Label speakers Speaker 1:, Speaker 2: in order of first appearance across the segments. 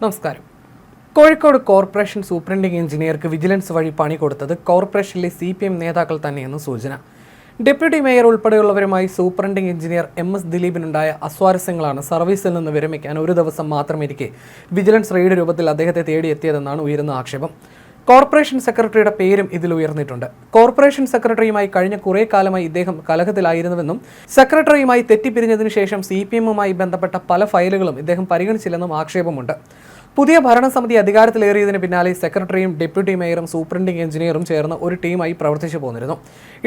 Speaker 1: നമസ്കാരം. Kozhikode corporation superintending എഞ്ചിനീയർക്ക് vigilance വഴി പണി കൊടുത്തത് കോർപ്പറേഷനിലെ സി പി എം നേതാക്കൾ തന്നെയെന്ന് സൂചന. ഡെപ്യൂട്ടി മേയർ ഉൾപ്പെടെയുള്ളവരുമായി സൂപ്രണ്ടിംഗ് എഞ്ചിനീയർ എം എസ് ദിലീപിനുണ്ടായ അസ്വാരസ്യങ്ങളാണ് സർവീസിൽ നിന്ന് വിരമിക്കാൻ ഒരു ദിവസം മാത്രമിരിക്കെ വിജിലൻസ് റെയ്ഡ് രൂപത്തിൽ അദ്ദേഹത്തെ തേടിയെത്തിയതെന്നാണ് ഉയരുന്ന ആക്ഷേപം. കോർപ്പറേഷൻ സെക്രട്ടറിയുടെ പേരും ഇതിൽ ഉയർന്നിട്ടുണ്ട്. കോർപ്പറേഷൻ സെക്രട്ടറിയുമായി കഴിഞ്ഞ കുറേ കാലമായി ഇദ്ദേഹം കലഹത്തിലായിരുന്നുവെന്നും സെക്രട്ടറിയുമായി തെറ്റിപ്പിരിഞ്ഞതിനു ശേഷം സി പി എമ്മുമായി ബന്ധപ്പെട്ട പല ഫയലുകളും ഇദ്ദേഹം പരിഗണിച്ചില്ലെന്നും ആക്ഷേപമുണ്ട്. പുതിയ ഭരണസമിതി അധികാരത്തിലേറിയതിന് പിന്നാലെ സെക്രട്ടറിയും ഡെപ്യൂട്ടി മേയറും സൂപ്രണ്ടിംഗ് എഞ്ചിനീയറും ചേർന്ന് ഒരു ടീമായി പ്രവർത്തിച്ചു പോന്നിരുന്നു.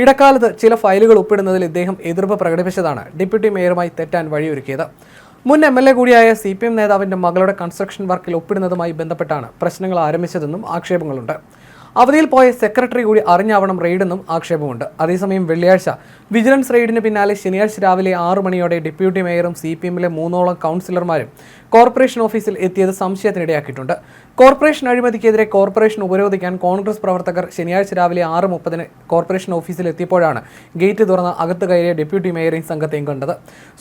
Speaker 1: ഇടക്കാലത്ത് ചില ഫയലുകൾ ഒപ്പിടുന്നതിൽ ഇദ്ദേഹം എതിർപ്പ് പ്രകടിപ്പിച്ചതാണ് ഡെപ്യൂട്ടി മേയറുമായി തെറ്റാൻ വഴിയൊരുക്കിയത്. മുൻ എം എൽ എ കൂടിയായ സി പി എം നേതാവിന്റെ മകളുടെ കൺസ്ട്രക്ഷൻ വർക്കിൽ ഒപ്പിടുന്നതുമായി ബന്ധപ്പെട്ടാണ് പ്രശ്നങ്ങൾ ആരംഭിച്ചതെന്നും ആക്ഷേപങ്ങളുണ്ട്. അവധിയിൽ പോയ സെക്രട്ടറി കൂടി അറിഞ്ഞാവണം റെയ്ഡെന്നും ആക്ഷേപമുണ്ട്. അതേസമയം വെള്ളിയാഴ്ച വിജിലൻസ് റെയ്ഡിന് പിന്നാലെ ശനിയാഴ്ച രാവിലെ ആറു മണിയോടെ ഡെപ്യൂട്ടി മേയറും സി പി എമ്മിലെ മൂന്നോളം കൗൺസിലർമാരും കോർപ്പറേഷൻ ഓഫീസിൽ എത്തിയത് സംശയത്തിനിടയാക്കിയിട്ടുണ്ട്. കോർപ്പറേഷൻ അഴിമതിക്കെതിരെ കോർപ്പറേഷൻ ഉപരോധിക്കാൻ കോൺഗ്രസ് പ്രവർത്തകർ ശനിയാഴ്ച രാവിലെ ആറ് മുപ്പതിന് കോർപ്പറേഷൻ ഓഫീസിൽ എത്തിയപ്പോഴാണ് ഗേറ്റ് തുറന്ന് അകത്ത് കയറിയ ഡെപ്യൂട്ടി മേയറേയും സംഘത്തെയും കണ്ടത്.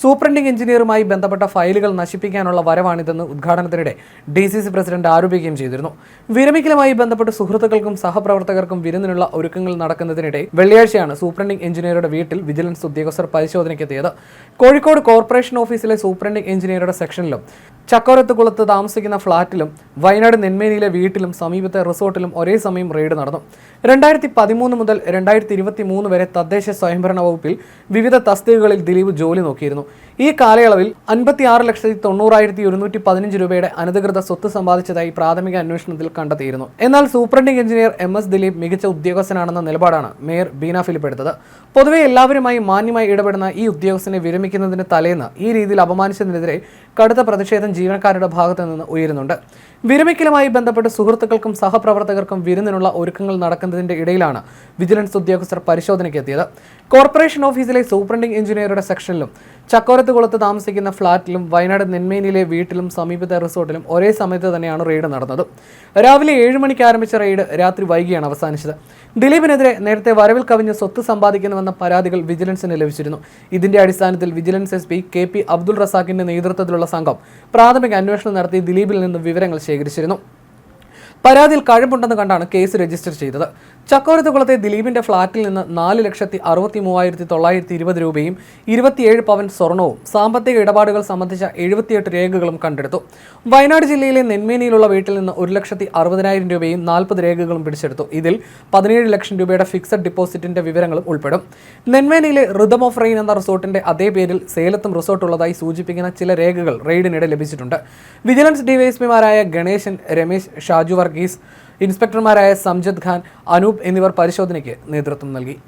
Speaker 1: സൂപ്രണ്ടിംഗ് എഞ്ചിനീയറുമായി ബന്ധപ്പെട്ട ഫയലുകൾ നശിപ്പിക്കാനുള്ള വരവാണിതെന്ന് ഉദ്ഘാടനത്തിനിടെ ഡി സി സി പ്രസിഡന്റ് ആരോപിക്കുകയും ചെയ്തിരുന്നു. വിരമിക്കലുമായി ബന്ധപ്പെട്ട് സുഹൃത്തുക്കൾക്കും സഹപ്രവർത്തകർക്കും വിരുന്നിനുള്ള ഒരുക്കങ്ങൾ നടക്കുന്നതിനിടെ വെള്ളിയാഴ്ചയാണ് സൂപ്രണ്ടിംഗ് എഞ്ചിനീയറുടെ വീട്ടിൽ വിജിലൻസ് ഉദ്യോഗസ്ഥർ പരിശോധനയ്ക്കെത്തിയത്. കോഴിക്കോട് കോർപ്പറേഷൻ ഓഫീസിലെ സൂപ്രണ്ടിംഗ് എഞ്ചിനീയറുടെ സെക്ഷനിലും ചക്കോരത്ത് കുളത്ത് താമസിക്കുന്ന ഫ്ളാറ്റിലും വയനാട് നെന്മേനിയിലെ വീട്ടിലും സമീപത്തെ റിസോർട്ടിലും ഒരേ സമയം റെയ്ഡ് നടന്നു. രണ്ടായിരത്തി പതിമൂന്ന് മുതൽ രണ്ടായിരത്തി ഇരുപത്തി മൂന്ന് വരെ തദ്ദേശ സ്വയംഭരണ വകുപ്പിൽ വിവിധ തസ്തികകളിൽ ദിലീപ് ജോലി നോക്കിയിരുന്നു. ഈ കാലയളവിൽ അൻപത്തി ആറ് ലക്ഷത്തി തൊണ്ണൂറായിരത്തി ഒരുന്നൂറ്റി പതിനഞ്ച് രൂപയുടെ അനധികൃത സ്വത്ത് സമ്പാദിച്ചതായി പ്രാഥമിക അന്വേഷണത്തിൽ കണ്ടെത്തിയിരുന്നു. എന്നാൽ superintending engineer M S Dileep മികച്ച ഉദ്യോഗസ്ഥനാണെന്ന നിലപാടാണ് മേയർ ബീന ഫിലിപ്പ് എടുത്തത് പൊതുവെ എല്ലാവരുമായി മാന്യമായി ഇടപെടുന്ന ഈ ഉദ്യോഗസ്ഥനെ വിരമിക്കുന്നതിന് തലേന്ന് ഈ രീതിയിൽ അപമാനിച്ചതിനെതിരെ കടുത്ത പ്രതിഷേധം ജീവനക്കാരുടെ ഭാഗത്തു നിന്ന് ഉയരുന്നുണ്ട്. വിരമിക്കലുമായി ബന്ധപ്പെട്ട് സുഹൃത്തുക്കൾക്കും സഹപ്രവർത്തകർക്കും വിരുന്നിനുള്ള ഒരുക്കങ്ങൾ നടക്കുന്നതിന്റെ ഇടയിലാണ് വിജിലൻസ് ഉദ്യോഗസ്ഥർ പരിശോധനയ്ക്ക് എത്തിയത്. കോർപ്പറേഷൻ ഓഫീസിലെ സൂപ്രണ്ടിംഗ് എഞ്ചിനീയറുടെ സെക്ഷനിലും ചക്കോരത്ത് കുളത്ത് താമസിക്കുന്ന ഫ്ളാറ്റിലും വയനാട് നെന്മേനിയിലെ വീട്ടിലും സമീപത്തെ റിസോർട്ടിലും ഒരേ സമയത്ത് തന്നെയാണ് റെയ്ഡ് നടന്നത്. രാവിലെ ഏഴ് മണിക്ക് ആരംഭിച്ച റെയ്ഡ് രാത്രി വൈകിയാണ് അവസാനിച്ചത്. ദിലീപിനെതിരെ നേരത്തെ വരവിൽ കവിഞ്ഞ് സ്വത്ത് സമ്പാദിക്കുന്നുവെന്ന പരാതികൾ വിജിലൻസിന് ലഭിച്ചിരുന്നു. ഇതിന്റെ അടിസ്ഥാനത്തിൽ vigilance S P K P Abdul റസാഖിന്റെ നേതൃത്വത്തിലുള്ള സംഘം പ്രാഥമിക അന്വേഷണം നടത്തി ദിലീപിൽ നിന്ന് വിവരങ്ങൾ ശേഖരിച്ചിരുന്നു പരാതിയിൽ കഴമ്പുണ്ടെന്ന് കണ്ടാണ് കേസ് രജിസ്റ്റർ ചെയ്തത്. ചക്കോരത്തുകുളത്തെ ദിലീപിന്റെ ഫ്ളാറ്റിൽ നിന്ന് നാല് ലക്ഷത്തി അറുപത്തി മൂവായിരത്തി തൊള്ളായിരത്തി ഇരുപത് രൂപയും ഇരുപത്തിയേഴ് പവൻ സ്വർണവും സാമ്പത്തിക ഇടപാടുകൾ സംബന്ധിച്ച എഴുപത്തിയെട്ട് രേഖകളും കണ്ടെടുത്തു. വയനാട് ജില്ലയിലെ നെന്മേനിയിലുള്ള വീട്ടിൽ നിന്ന് ഒരു ലക്ഷത്തി അറുപതിനായിരം രൂപയും നാൽപ്പത് രേഖകളും പിടിച്ചെടുത്തു. ഇതിൽ പതിനേഴ് ലക്ഷം രൂപയുടെ ഫിക്സഡ് ഡിപ്പോസിറ്റിന്റെ വിവരങ്ങളും ഉൾപ്പെടും. നെന്മേനിയിലെ റിതം ഓഫ് റെയിൻ എന്ന റിസോർട്ടിന്റെ അതേ പേരിൽ സേലത്തും റിസോർട്ട് ഉള്ളതായി സൂചിപ്പിക്കുന്ന ചില രേഖകൾ റെയ്ഡിനിടെ ലഭിച്ചിട്ടുണ്ട്. വിജിലൻസ് ഡിവൈഎസ്പിമാരായ ഗണേശൻ രമേശ് ഷാജു വർഗീസ് ഇൻസ്പെക്ടർമാരായ സംജദ് ഖാൻ അനൂപ് എന്നിവർ പരിശോധനയ്ക്ക് നേതൃത്വം നൽകി.